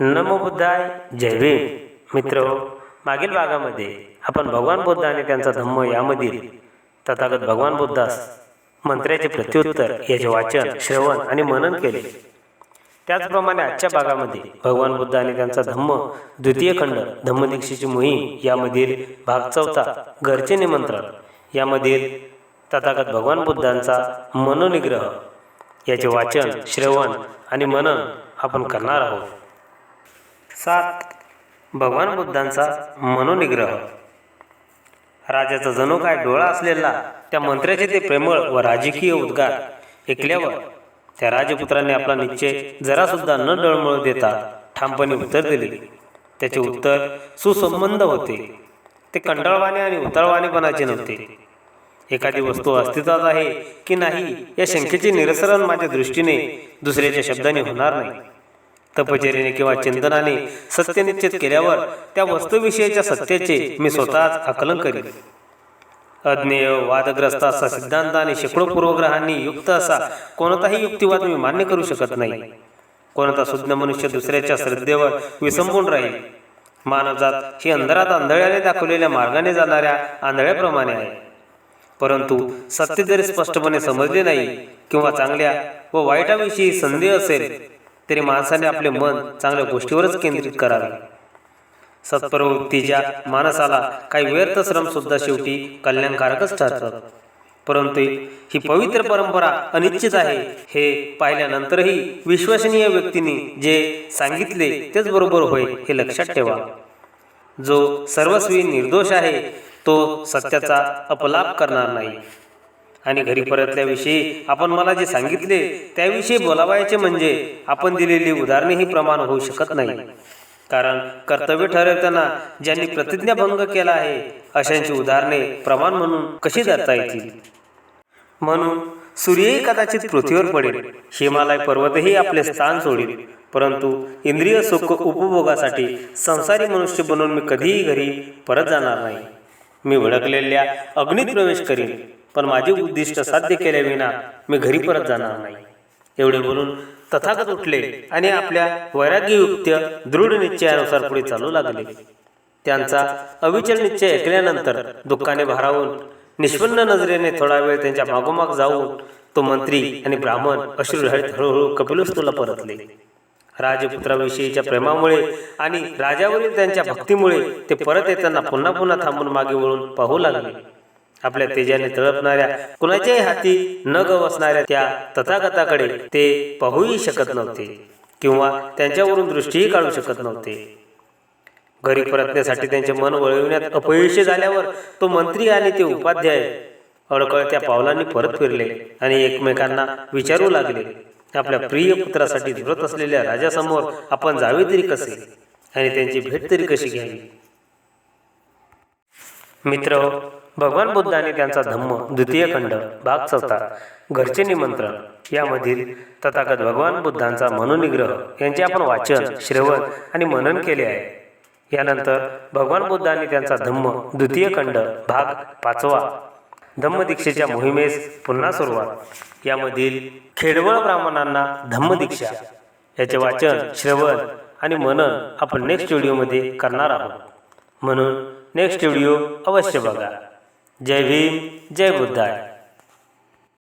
नमो बुद्धाय. जय भीम. मित्र मागील भागामध्ये आपण भगवान बुद्ध आणि त्यांचा धम्म यामधील तथागत भगवान बुद्धास मंत्र्याचे प्रत्युत्तर याचे वाचन श्रवण आणि मनन केले. त्याचप्रमाणे आजच्या भागामध्ये भगवान बुद्ध आणि त्यांचा धम्म द्वितीय खंड धम्मदीक्षेची मोहीम यामधील भाग चौथा घरचे निमंत्रण यामधील तथागत भगवान बुद्धांचा मनोनिग्रह याचे वाचन श्रवण आणि मनन आपण करणार आहोत. सात भगवान बुद्धांचा मनोनिग्रह. राजाचा जणू काय डोळा असलेला त्या मंत्र्याचे ते प्रेमळ व राजकीय उद्गार ऐकल्यावर त्या राजपुत्राने आपला निश्चय जरासुद्धा न डळमळ देता ठामपणे उत्तर दिले. त्याचे उत्तर सुसंबंध होते. ते कंटाळवाने आणि उताळवाणेपणाचे नव्हते. एखादी वस्तू अस्तित्वात आहे की नाही या शंकेचे निरसरण माझ्या दृष्टीने दुसऱ्याच्या शब्दाने होणार नाही. तपचर्याने किंवा चिंतनाने सत्य निश्चित केल्यावर त्या वस्तूविषयीच्या सत्याचे मी स्वतःच आकलन करीन. अज्ञेय वादग्रस्त असा सिद्धांत आणि शेकडो पूर्वग्रहांनी युक्त असा कोणताही युक्तिवाद मी मान्य करू शकत नाही. कोणता सुज्ञ मनुष्य दुसऱ्याच्या श्रद्धेवर विसंबून राहील? मानवजात ही अंधारात आंधळ्याने दाखवलेल्या मार्गाने जाणाऱ्या आंधळ्याप्रमाणे आहे. परंतु सत्य जरी स्पष्टपणे समजले नाही किंवा चांगल्या व वाईटाविषयी संदेह असेल तरी माणसाने आपले मन चांगल्या गोष्टीवरच केंद्रित करावे. सत्प्रवृत्तीच्या माणसाला काही व्यर्थ श्रम सुद्धा शेवटी कल्याणकारकच ठरतात. परंतु ही पवित्र परंपरा अनिश्चित आहे हे पाहिल्यानंतरही विश्वसनीय व्यक्तीने जे सांगितले तेच बरोबर होय हे लक्षात ठेवा. जो सर्वस्वी निर्दोष आहे तो सत्याचा अपलाप करणार नाही. आणि घरी परतल्याविषयी आपण मला जे सांगितले त्याविषयी बोलावायचे म्हणजे आपण दिलेली उदाहरणेही प्रमाण होऊ शकत नाही. कारण कर्तव्य ठरवताना ज्यांनी प्रतिज्ञाभंग केला आहे अशांची उदाहरणे प्रमाण म्हणून कशी धरता येतील? म्हणून सूर्यही कदाचित पृथ्वीवर पडेल हिमालय पर्वतही आपले स्थान सोडेल. परंतु इंद्रिय सुख उपभोगासाठी संसारी मनुष्य बनून मी कधीही घरी परत जाणार नाही. मी भडकलेल्या अग्नीत प्रवेश करीन. पण माझे उद्दिष्ट साध्य केल्याविना मी घरी परत जाणार नाही. एवढे बोलून तथागत उठले आणि आपल्या वैराग्ययुक्त दृढ निश्चयानुसार पुढे चालू लागले. त्यांचा अविचल निश्चय ऐकल्यानंतर दुःखाने भारावून निष्पन्न नजरेने थोडा वेळ त्यांच्या मागोमाग जाऊन तो मंत्री आणि ब्राह्मण अश्रू हळूहळू कपिलवस्तूला परतले. राजपुत्राविषयीच्या प्रेमामुळे आणि राजावरील त्यांच्या भक्तीमुळे ते परत येताना पुन्हा पुन्हा थांबून मागे वळून पाहू लागले. आपल्या तेजाने तळपणाऱ्या कुणाच्याही हाती न गवसणाऱ्या त्या तथागताकडे ते पाहूही शकत नव्हते किंवा त्यांच्यावरून दृष्टीही काढू शकत नव्हते. घरी परतण्यासाठी त्यांचे मन वळविण्यात अपयशी झाल्यावर तो मंत्री आणि ते उपाध्याय अडकळत्या पावलांनी परत फिरले आणि एकमेकांना विचारू लागले. आपल्या प्रिय पुत्रासाठी झुरत असलेल्या राजासमोर आपण जावे तरी कसे? आणि त्यांची भेट तरी कशी घ्यावी? मित्र भगवान बुद्धाने त्यांचा धम्म द्वितीय खंड भाग चौथा घरचे निमंत्रण यामधील तथागत भगवान बुद्धांचा मनोनिग्रह यांचे आपण वाचन श्रवण आणि मनन केले आहे. यानंतर भगवान बुद्धाने त्यांचा धम्म द्वितीय खंड भाग पाचवा धम्मदीक्षेच्या मोहिमेस पुन्हा सुरुवात. यामधील खेडवळ ब्राह्मणांना धम्मदीक्षा. याचे वाचन श्रवण आणि मनन आपण नेक्स्ट व्हिडिओमध्ये करणार आहोत. म्हणून नेक्स्ट व्हिडिओ अवश्य बघा. जय भीम जय बुद्धाय।